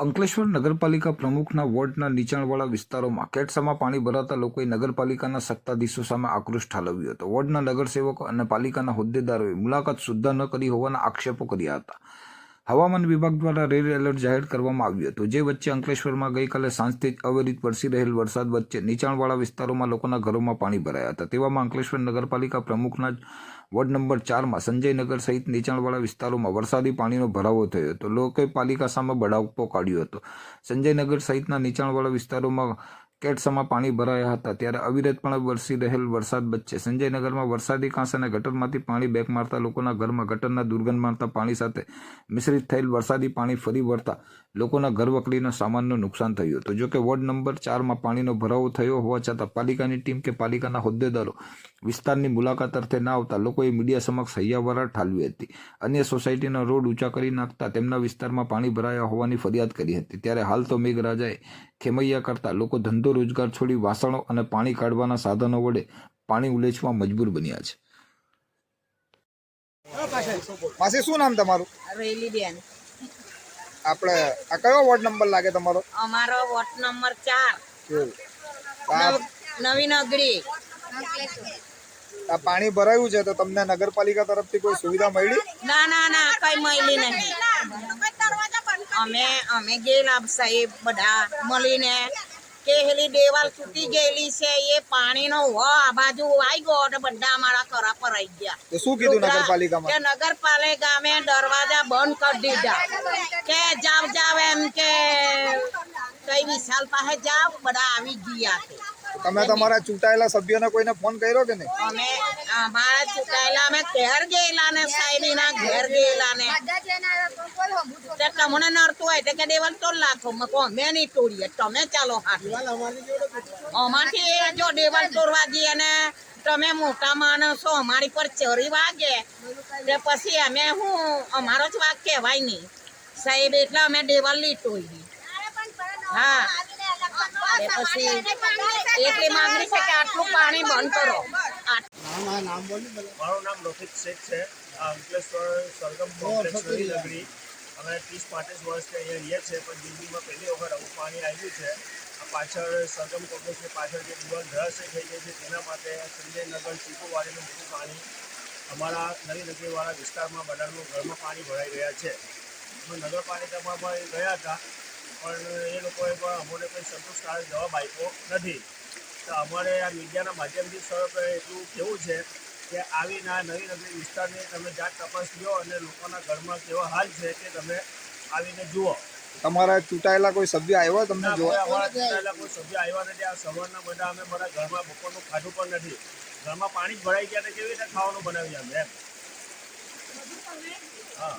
અંકલેશ્વર નગરપાલિકા પ્રમુખના વોર્ડના નીચાણવાળા વિસ્તારોમાં કેટસામાં પાણી ભરાતા લોકોએ નગરપાલિકાના સત્તાધીશો સામે આક્રોશ ઠાલવ્યો હતો. વોર્ડના નગરસેવકો અને પાલિકાના હોદ્દેદારોએ મુલાકાત સુદ્ધા ન કરી હોવાના આક્ષેપો કર્યા હતા. હવામાન વિભાગ દ્વારા રેડ એલર્ટ જાહેર કરવામાં આવ્યું હતું. જે વચ્ચે અંકલેશ્વરમાં ગઈકાલે સાંજથી અવિરિત વરસી રહેલ વરસાદ વચ્ચે નીચાણવાળા વિસ્તારોમાં લોકોના ઘરોમાં પાણી ભરાયા હતા. તેવામાં અંકલેશ્વર નગરપાલિકા પ્રમુખના વોર્ડ નંબર ચારમાં સંજયનગર સહિત નીચાણવાળા વિસ્તારોમાં વરસાદી પાણીનો ભરાવો થયો હતો. લોકોએ પાલિકા સામે બળાવપો કાઢ્યો હતો. સંજયનગર સહિતના નીચાણવાળા વિસ્તારોમાં કેટસામાં પાણી ભરાયા હતા. ત્યારે અવિરતપણે વરસી રહેલ વરસાદ વચ્ચે સંજયનગરમાં વરસાદી કાંસ અને ગટરમાંથી પાણી બેક મારતા લોકોના ઘરમાં ગટરના દુર્ગંધ મારતા પાણી સાથે મિશ્રિત થયેલ વરસાદી પાણી ફરી વળતા લોકોના ઘર વકડીના સામાનનું નુકસાન થયું હતું. જોકે વોર્ડ નંબર ચારમાં પાણીનો ભરાવો થયો હોવા છતાં પાલિકાની ટીમ કે પાલિકાના હોદ્દેદારો વિસ્તારની મુલાકાત અર્થે ના આવતા લોકોએ મીડિયા સમક્ષ હૈયાવરા ઠાલવી હતી. અન્ય સોસાયટીના રોડ ઊંચા કરી નાખતા તેમના વિસ્તારમાં પાણી ભરાયા હોવાની ફરિયાદ કરી હતી. ત્યારે હાલ તો મેઘરાજાએ ખેમૈયા કરતા લોકો ધંધો રોજગાર છોડી વાસણો અને પાણી કાઢવાના સાધનો વડે પાણી ઉલેચવા મજબૂર બન્યા છે. શું નામ તમારું? આપણે આ કયો વોર્ડ નંબર લાગે તમારો? અમારો વોર્ડ નંબર ચાર. એવું આ નવ- નવી નગરી આ પાણી ભરાયું છે તો તમને નગરપાલિકા તરફથી કોઈ સુવિધા મળી? ના ના ના કઈ મળી નહીં અમે અમે ગયેલા સાહેબ બધા મળીને કે હેલી દેવાલ તૂટી ગયેલી છે એ પાણીનો હો આ બાજુ આવી ગયો અને બધા અમારા ખરા પર આવી ગયા. તો શું કીધું કે નગરપાલિકા મેં દરવાજા બંધ કરી દીધા. કે જાવ જાવ એમ કે કઈ વિશાલ પાસે જાવ બધા આવી ગયા છે. તમે તમારા ચૂંટાયેલા સભ્યોને કોઈને ફોન કર્યો કે નહીં? અમે અમારા ચૂંટાયેલા અમે ઘેર ગયેલા ને સાહેબીના ઘેર ગયેલા ને. તે તમને નડતું હોય તો કે દેવલ તો લાખો અમે નહીં તોડીએ. તમે ચાલો હાથ. અમારથી જો દેવલ તોડવા જઈએ ને તમે મોટા માણસો અમારી પર ચરી વાગે. તે પછી અમે હું અમારો જ વાગ કહેવાય નહીં. સાહેબ એટલે અમે દેવલ તોડી હા. તે પછી એટલી માંગણી છે કે આટલું પાણી બંધ કરો. મારું નામ રોહિત શેખ છે. અંકલેશ્વર સરગમ અમે ત્રીસ પાંત્રીસ વર્ષથી અહીંયા રહીએ છીએ પણ જિંદગીમાં પહેલી વખત આવું પાણી આવ્યું છે. પાછળ સરગમ કોમ્પ્લેક્સની પાછળ જે દિવાલ ધરાશય થઈ ગઈ છે તેના માટે સંજયનગર ચીકુવાડીનું મોટું પાણી અમારા નવી નગરીવાળા વિસ્તારમાં બધાનું ઘરમાં પાણી ભરાઈ ગયા છે. અમે નગરપાલિકામાં પણ ગયા હતા. પણ એ લોકોએ પણ અમને કોઈ સંતોષકારક જવાબ આપ્યો નથી. તો અમારે આ મીડિયાના માધ્યમથી સર એટલું કેવું છે કે આવીને આ નવી નગરી વિસ્તારની તમે જાત તપાસ લો અને લોકોના ઘરમાં કેવો હાલ છે તે તમે આવીને જુઓ. તમારા ચૂંટાયેલા કોઈ સભ્ય આવ્યા તમને જોવા? અમારા ચૂંટાયેલા કોઈ સભ્ય આવ્યા નથી. આ સવારના બધા અમે મારા ઘરમાં બપોરનું ખાધું પણ નથી. ઘરમાં પાણી જ ભરાઈ ગયા તો કેવી રીતે ખાવાનું બનાવી અમે એમ? હા.